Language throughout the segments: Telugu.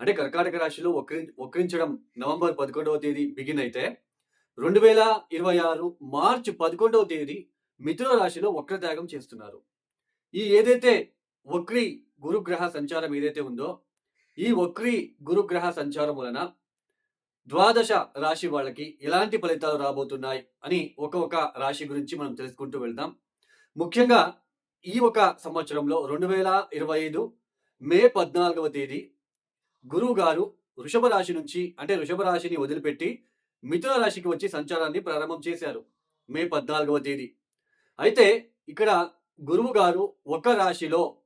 అంటే కర్కాటక రాశిలో వక్రి వక్రించడం నవంబర్ పదకొండవ తేదీ బిగిన్ అయితే రెండు వేల ఇరవై ఆరు మార్చ్ పదకొండవ తేదీ మిథున రాశిలో వక్రత్యాగం చేస్తున్నారు. ఈ ఏదైతే వక్రి గురుగ్రహ సంచారం ఏదైతే ఉందో ఈ వక్రి గురుగ్రహ సంచారం వలన ద్వాదశ రాశి వాళ్ళకి ఎలాంటి ఫలితాలు రాబోతున్నాయి అని ఒక్కొక్క రాశి గురించి మనం తెలుసుకుంటూ వెళ్దాం. ముఖ్యంగా ఈ ఒక సంవత్సరంలో రెండు వేల ఇరవై ఐదు మే పద్నాలుగవ తేదీ గురువు గారు వృషభ రాశి నుంచి అంటే వృషభ రాశిని వదిలిపెట్టి మిథున రాశికి వచ్చి సంచారాన్ని ప్రారంభం చేశారు మే పద్నాలుగవ తేదీ. అయితే ఇక్కడ గురువు గారు ఒక రాశిలో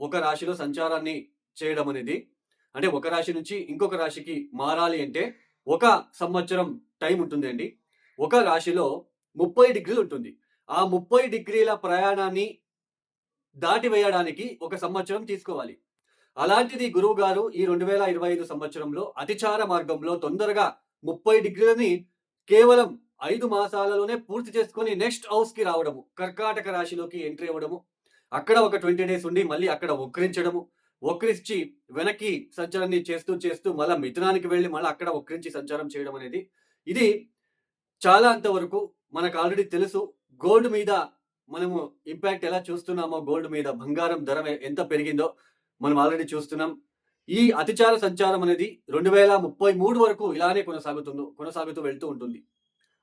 ఒక రాశిలో సంచారాన్ని చేయడం అనేది అంటే ఒక రాశి నుంచి ఇంకొక రాశికి మారాలి అంటే ఒక సంవత్సరం టైం ఉంటుంది అండి. ఒక రాశిలో ముప్పై డిగ్రీలు ఉంటుంది. ఆ ముప్పై డిగ్రీల ప్రయాణాన్ని దాటి వేయడానికి ఒక సంవత్సరం తీసుకోవాలి. అలాంటిది గురువు గారు ఈ రెండు వేల ఇరవై ఐదు సంవత్సరంలో అతిచార మార్గంలో తొందరగా ముప్పై డిగ్రీలని కేవలం ఐదు మాసాలలోనే పూర్తి చేసుకొని నెక్స్ట్ హౌస్కి రావడము కర్కాటక రాశిలోకి ఎంట్రీ అవ్వడము అక్కడ ఒక ట్వంటీ డేస్ ఉండి మళ్ళీ అక్కడ వక్రించడము వక్రించి వెనక్కి సంచారాన్ని చేస్తూ చేస్తూ మళ్ళీ మిథునానికి వెళ్ళి మళ్ళీ అక్కడ వక్రించి సంచారం చేయడం అనేది. ఇది చాలా అంతవరకు మనకు ఆల్రెడీ తెలుసు. గోల్డ్ మీద మనము ఇంపాక్ట్ ఎలా చూస్తున్నామో గోల్డ్ మీద బంగారం ధర ఎంత పెరిగిందో మనం ఆల్రెడీ చూస్తున్నాం. ఈ అతిచార సంచారం అనేది రెండు వేల ముప్పై మూడు వరకు ఇలానే కొనసాగుతుందో కొనసాగుతూ వెళ్తూ ఉంటుంది.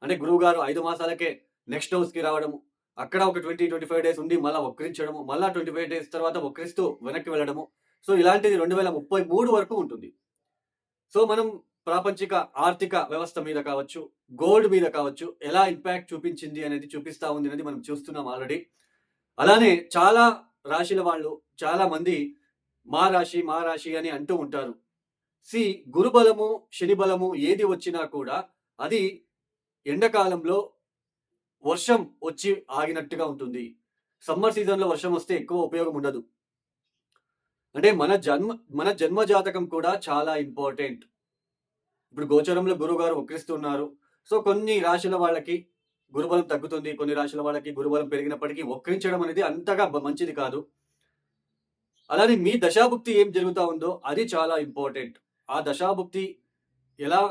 అంటే గురువు గారు ఐదు మాసాలకే నెక్స్ట్ హౌస్కి రావడము అక్కడ ఒక ట్వంటీ ట్వంటీ ఫైవ్ డేస్ ఉండి మళ్ళీ వక్రించడము మళ్ళీ ట్వంటీ ఫైవ్ డేస్ తర్వాత వక్రిస్తూ వెనక్కి వెళ్ళడము. సో ఇలాంటిది రెండు వేల ముప్పై మూడు వరకు ఉంటుంది. సో మనం ప్రాపంచిక ఆర్థిక వ్యవస్థ మీద కావచ్చు గోల్డ్ మీద కావచ్చు ఎలా ఇంపాక్ట్ చూపించింది అనేది చూపిస్తా ఉంది అనేది మనం చూస్తున్నాం ఆల్రెడీ అలానే చాలా రాశిల వాళ్ళు చాలా మంది మా రాశి మా రాశి అని అంటూ ఉంటారు. సి గురుబలము శనిబలము ఏది వచ్చినా కూడా అది ఎండాకాలంలో వర్షం వచ్చి ఆగినట్టుగా ఉంటుంది. సమ్మర్ సీజన్లో వర్షం వస్తే ఎక్కువ ఉపయోగం ఉండదు. అంటే మన జన్మ మన జన్మ జాతకం కూడా చాలా ఇంపార్టెంట్. ఇప్పుడు గోచరంలో గురువు గారు వక్రిస్తున్నారు. సో కొన్ని రాశుల వాళ్ళకి గురుబలం తగ్గుతుంది. కొన్ని రాశుల వాళ్ళకి గురుబలం పెరిగినప్పటికీ వక్రించడం అనేది అంతగా మంచిది కాదు. అలానే మీ దశాభుక్తి ఏం జరుగుతూ ఉందో అది చాలా ఇంపార్టెంట్. ఆ దశాభుక్తి ఎలా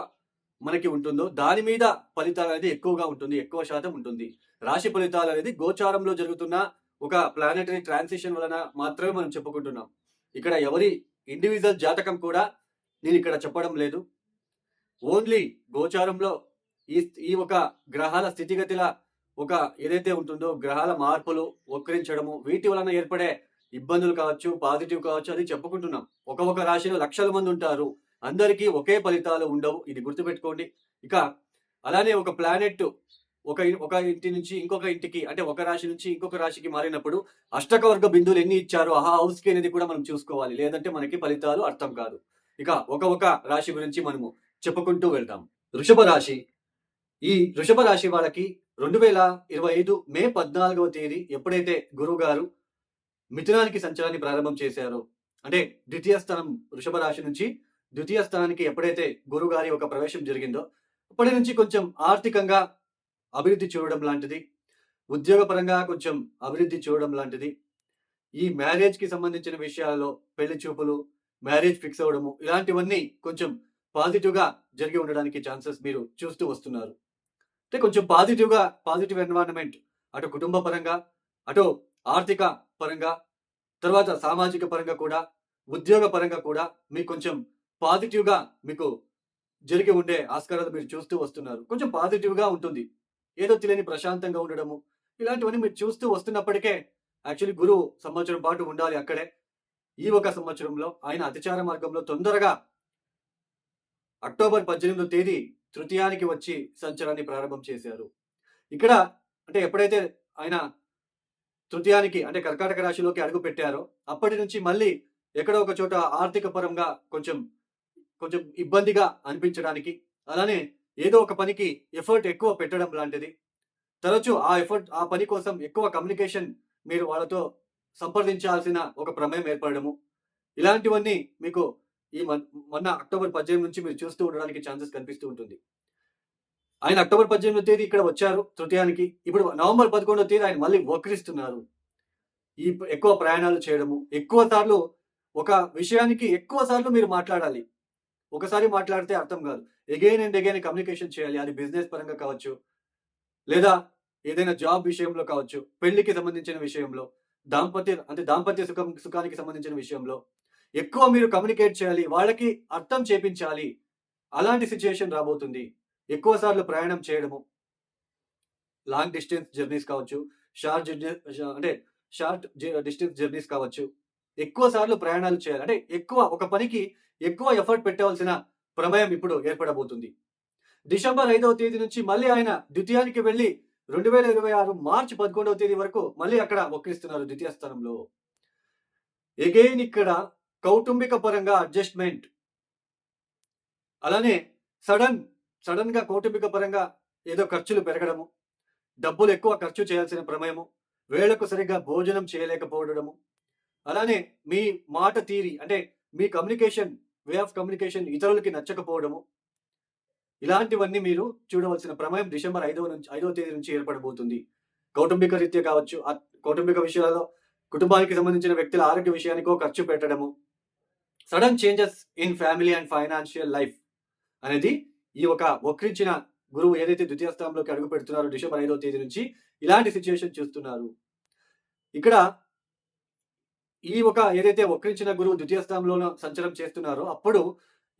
మనకి ఉంటుందో దాని మీద ఫలితాలు అనేది ఎక్కువగా ఉంటుంది ఎక్కువ శాతం ఉంటుంది. రాశి ఫలితాలు అనేది గోచారంలో జరుగుతున్న ఒక ప్లానటరీ ట్రాన్సిషన్ వలన మాత్రమే మనం చెప్పుకుంటున్నాం. ఇక్కడ ఎవరి ఇండివిజువల్ జాతకం కూడా నేను ఇక్కడ చెప్పడం లేదు. ఓన్లీ గోచారంలో ఈ ఈ ఒక గ్రహాల స్థితిగతిల ఒక ఏదైతే ఉంటుందో గ్రహాల మార్పులు వక్రించడము వీటి వలన ఏర్పడే ఇబ్బందులు కావచ్చు పాజిటివ్ కావచ్చు అది చెప్పుకుంటున్నాం. ఒక ఒక రాశిలో లక్షల మంది ఉంటారు. అందరికీ ఒకే ఫలితాలు ఉండవు. ఇది గుర్తుపెట్టుకోండి. ఇక అలానే ఒక ప్లానెట్ ఒక ఒక ఇంటి నుంచి ఇంకొక ఇంటికి అంటే ఒక రాశి నుంచి ఇంకొక రాశికి మారినప్పుడు అష్టకవర్గ బిందువులు ఎన్ని ఇచ్చారో? ఆ హౌస్కి అనేది కూడా మనం చూసుకోవాలి. లేదంటే మనకి ఫలితాలు అర్థం కాదు. ఇక ఒక ఒక రాశి గురించి మనము చెప్పుకుంటూ వెళ్తాం వృషభ రాశి. ఈ వృషభ రాశి వాళ్ళకి రెండు వేల ఇరవై ఐదు మే పద్నాలుగవ తేదీ ఎప్పుడైతే గురువు గారు మిథునానికి సంచారాన్ని ప్రారంభం చేశారు. అంటే ద్వితీయ స్థానం వృషభ రాశి నుంచి ద్వితీయ స్థానానికి ఎప్పుడైతే గురువు గారి ఒక ప్రవేశం జరిగిందో అప్పటి నుంచి కొంచెం ఆర్థికంగా అభివృద్ధి చూడడం లాంటిది ఉద్యోగపరంగా కొంచెం అభివృద్ధి చూడడం లాంటిది. ఈ మ్యారేజ్కి సంబంధించిన విషయాలలో పెళ్ళి చూపులు మ్యారేజ్ ఫిక్స్ అవ్వడము ఇలాంటివన్నీ కొంచెం పాజిటివ్గా జరిగి ఉండడానికి ఛాన్సెస్ మీరు చూస్తూ వస్తున్నారు. అంటే కొంచెం పాజిటివ్గా పాజిటివ్ ఎన్వైరన్మెంట్ అటు కుటుంబ పరంగా అటు ఆర్థిక పరంగా తర్వాత సామాజిక పరంగా కూడా ఉద్యోగ పరంగా కూడా మీకు కొంచెం పాజిటివ్గా మీకు జరిగి ఉండే ఆస్కారాలు మీరు చూస్తూ వస్తున్నారు. కొంచెం పాజిటివ్గా ఉంటుంది. ఏదో తెలియని ప్రశాంతంగా ఉండడము ఇలాంటివన్నీ మీరు చూస్తూ వస్తున్నప్పటికే యాక్చువల్లీ గురువు సంవత్సరం పాటు ఉండాలి అక్కడే. ఈ ఒక సంవత్సరంలో ఆయన అతిచార మార్గంలో తొందరగా అక్టోబర్ పద్దెనిమిదో తేదీ తృతీయానికి వచ్చి సంచారాన్ని ప్రారంభం చేశారు. ఇక్కడ అంటే ఎప్పుడైతే ఆయన తృతీయానికి అంటే కర్కాటక రాశిలోకి అడుగు పెట్టారో. అప్పటి నుంచి మళ్ళీ ఎక్కడో ఒక చోట ఆర్థిక పరంగా కొంచెం కొంచెం ఇబ్బందిగా అనిపించడానికి అలానే ఏదో ఒక పనికి ఎఫర్ట్ ఎక్కువ పెట్టడం లాంటిది. తరచూ ఆ ఎఫర్ట్ ఆ పని కోసం ఎక్కువ కమ్యూనికేషన్ మీరు వాళ్ళతో సంప్రదించాల్సిన ఒక ప్రమేయం ఏర్పడము. ఇలాంటివన్నీ మీకు ఈ మొన్న అక్టోబర్ పద్దెనిమిది నుంచి మీరు చూస్తూ ఉండడానికి ఛాన్సెస్ కనిపిస్తూ ఉంటుంది. ఆయన అక్టోబర్ పద్దెనిమిదో తేదీ ఇక్కడ వచ్చారు తృతీయానికి. ఇప్పుడు నవంబర్ పదకొండో తేదీ ఆయన మళ్ళీ వక్రిస్తున్నారు. ఈ ఎక్కువ ప్రయాణాలు చేయడము ఎక్కువ సార్లు ఒక విషయానికి ఎక్కువ సార్లు మీరు మాట్లాడాలి. ఒకసారి మాట్లాడితే అర్థం కాదు. ఎగైన్ అండ్ ఎగైన్ కమ్యూనికేషన్ చేయాలి. అది బిజినెస్ పరంగా కావచ్చు లేదా ఏదైనా జాబ్ విషయంలో కావచ్చు పెళ్ళికి సంబంధించిన విషయంలో దాంపత్య అంటే దాంపత్య సుఖం సుఖానికి సంబంధించిన విషయంలో ఎక్కువ మీరు కమ్యూనికేట్ చేయాలి. వాళ్ళకి అర్థం చేపించాలి. అలాంటి సిచ్యుయేషన్ రాబోతుంది. ఎక్కువ సార్లు ప్రయాణం చేయడము. లాంగ్ డిస్టెన్స్ జర్నీస్ కావచ్చు షార్ట్ అంటే షార్ట్ డిస్టెన్స్ జర్నీస్ కావచ్చు. ఎక్కువ సార్లు ప్రయాణాలు చేయాలి. అంటే ఎక్కువ ఒక పనికి ఎక్కువ ఎఫర్ట్ పెట్టవలసిన ప్రమేయం ఇప్పుడు ఏర్పడబోతుంది. డిసెంబర్ ఐదవ తేదీ నుంచి మళ్ళీ ఆయన ద్వితీయానికి వెళ్ళి రెండు వేల ఇరవై ఆరు మార్చి పదకొండవ తేదీ వరకు మళ్ళీ అక్కడ వక్రిస్తున్నారు ద్వితీయ స్థానంలో. ఎగైన్ ఇక్కడ కౌటుంబిక పరంగా అడ్జస్ట్మెంట్ అలానే సడన్ సడన్గా కౌటుంబిక పరంగా ఏదో ఖర్చులు పెరగడము డబ్బులు ఎక్కువ ఖర్చు చేయాల్సిన ప్రమేయము వేళకు సరిగ్గా భోజనం చేయలేకపోవడము. అలానే మీ మాట తీరి అంటే మీ కమ్యూనికేషన్ వే ఆఫ్ కమ్యూనికేషన్ ఇతరులకి నచ్చకపోవడము. ఇలాంటివన్నీ మీరు చూడవలసిన ప్రమేయం డిసెంబర్ ఐదవ నుంచి ఐదవ తేదీ నుంచి ఏర్పడబోతుంది. కౌటుంబిక రీత్యా కావచ్చు కౌటుంబిక విషయాలలో కుటుంబానికి సంబంధించిన వ్యక్తుల ఆరోగ్య విషయానికో ఖర్చు పెట్టడము. Sudden changes in family and financial life అనేది ఈ ఒక వక్రించిన గురువు ఏదైతే ద్వితీయ స్థానంలోకి అడుగు పెడుతున్నారో డిసెంబర్ ఐదవ తేదీ నుంచి ఇలాంటి సిచ్యువేషన్ చూస్తున్నారు. ఇక్కడ ఈ ఒక ఏదైతే వక్రించిన గురువు ద్వితీయ స్థానంలో సంచారం చేస్తున్నారో అప్పుడు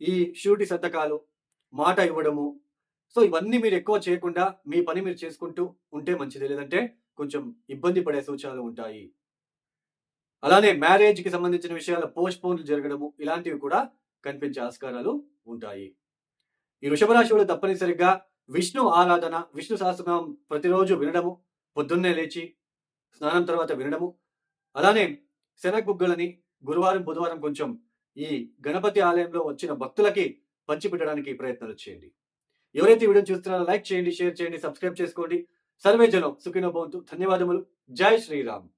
ఈ షూరిటీ సంతకాలు మాట ఇవ్వడము. సో ఇవన్నీ మీరు ఎక్కువ చేయకుండా మీ పని మీరు చేసుకుంటూ ఉంటే మంచిది. లేదంటే కొంచెం ఇబ్బంది పడే సూచనలు ఉంటాయి. అలానే మ్యారేజ్కి సంబంధించిన విషయాలు పోస్ట్ పోన్లు జరగడము ఇలాంటివి కూడా కనిపించే ఆస్కారాలు ఉంటాయి. ఈ వృషభరాశివుడు వాళ్ళు తప్పనిసరిగా విష్ణు ఆరాధన విష్ణు సహస్రనామం ప్రతిరోజు వినడము పొద్దున్నే లేచి స్నానం తర్వాత వినడము. అలానే శనగబుగ్గలని గురువారం బుధవారం కొంచెం ఈ గణపతి ఆలయంలో వచ్చిన భక్తులకి పంచిపెట్టడానికి ప్రయత్నాలు చేయండి. ఎవరైతే వీడియో చూస్తున్నారో లైక్ చేయండి షేర్ చేయండి సబ్స్క్రైబ్ చేసుకోండి. సర్వే జనం సుఖినో భవంతు. ధన్యవాదములు. జై శ్రీరామ్.